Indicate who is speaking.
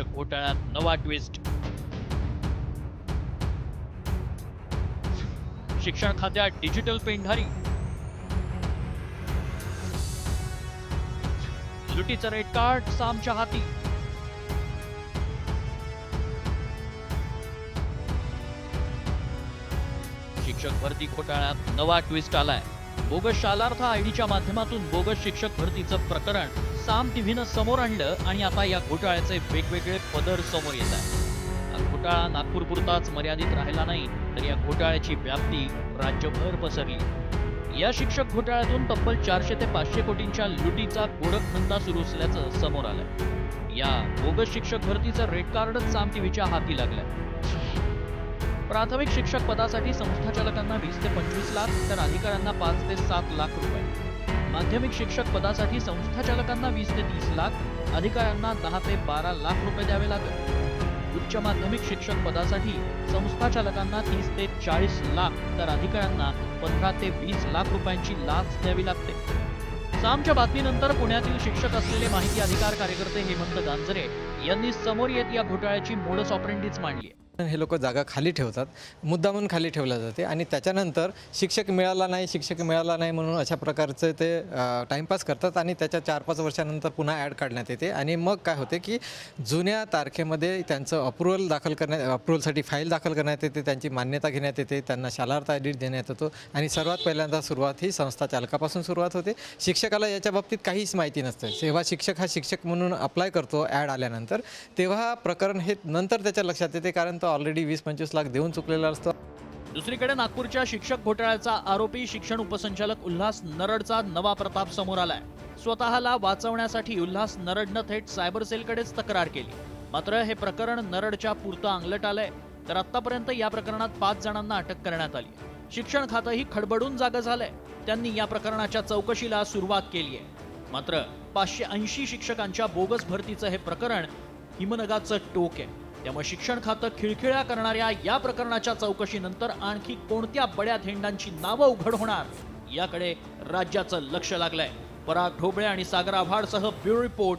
Speaker 1: शिक्षक घोटाळ्यात नवा ट्विस्ट शिक्षण खात्यात डिजिटल पेंढारी. लुटीचं रेड कार्ड सामच्या हाती. शिक्षक भरती घोटाळ्यात नवा ट्विस्ट आलाय. बोगस शालार्थ आयडीच्या माध्यमातून बोगस शिक्षक भरतीचं प्रकरण. काम टीव्हीनं समोर आणलं आणि आता या घोटाळ्याचे वेगवेगळे पदर समोर येत आहे हा घोटाळा नागपूरपुरताच मर्यादित राहिला नाही तर या घोटाळ्याची व्याप्ती राज्यभर पसरली. या शिक्षक घोटाळ्यातून तब्बल चारशे ते पाचशे कोटींच्या लुटीचा गोरखधंदा सुरू असल्याचं समोर आलंय. या बोगस शिक्षक भरतीचं रेड कार्डच साम टीव्हीच्या हाती लागलंय. प्राथमिक शिक्षक पदासाठी संस्थाचालकांना वीस ते पंचवीस लाख तर अधिकाऱ्यांना पाच ते सात लाख रुपये. माध्यमिक शिक्षक पदासाठी संस्थाचालकांना वीस ते तीस लाख अधिकाऱ्यांना दहा ते बारा लाख रुपये द्यावे लागत. उच्च माध्यमिक शिक्षक पदासाठी संस्थाचालकांना तीस ते चाळीस लाख तर अधिकाऱ्यांना पंधरा ते वीस लाख रुपयांची लाच द्यावी लागते. सामच्या बातमीनंतर पुण्यातील शिक्षक असलेले माहिती अधिकार कार्यकर्ते हेमंत गांजरे यांनी समोर येत या घोटाळ्याची मोडस ऑपरेंडीच मांडली आहे.
Speaker 2: हे लोक जागा खाली ठेवतात मुद्दामून खाली ठेवल्या जाते आणि त्याच्यानंतर शिक्षक मिळाला नाही शिक्षक मिळाला नाही म्हणून अशा प्रकारचं ते टाईमपास करतात आणि त्याच्या चार पाच वर्षानंतर पुन्हा ॲड काढण्यात येते आणि मग काय होते की जुन्या तारखेमध्ये त्यांचं अप्रुव्हल दाखल करण्यात अप्रुव्हलसाठी फाईल दाखल करण्यात येते त्यांची मान्यता घेण्यात येते त्यांना शालार्थ आय देण्यात येतो आणि सर्वात पहिल्यांदा सुरुवात ही संस्था चालकापासून सुरुवात होते. शिक्षकाला याच्या बाबतीत काहीच माहिती नसते. जेव्हा शिक्षक हा शिक्षक म्हणून अप्लाय करतो ॲड आल्यानंतर तेव्हा प्रकरण हे नंतर त्याच्या लक्षात येते कारण तो ऑलरेडी वीस पंचवीस लाख देऊन चुकलेला असतो.
Speaker 1: दुसरीकडे नागपूरच्या शिक्षक घोटाळ्याचा आरोपी शिक्षण उपसंचालक उल्हास नरडचा नवा प्रताप समोर आलाय. स्वतःला वाचवण्यासाठी उल्हास नरडनं थेट सायबर सेलकडेच तक्रार केली. मात्र हे प्रकरण नरडच्या पुरतं अंगलट आलंय. तर आतापर्यंत या प्रकरणात पाच जणांना अटक करण्यात आली. शिक्षण खातंही खडबडून जागं झालंय. त्यांनी या प्रकरणाच्या चौकशीला सुरुवात केली आहे. मात्र पाचशे ऐंशी शिक्षकांच्या बोगस भरतीचं हे प्रकरण हिमनगाचं टोक आहे. त्यामुळे शिक्षण खातं खिळखिळ्या करणाऱ्या या प्रकरणाच्या चौकशीनंतर आणखी कोणत्या बड्या धेंडांची नावं उघड होणार याकडे राज्याचं लक्ष लागलंय. पराग ढोबळे आणि सागर आव्हाडसह ब्युरो रिपोर्ट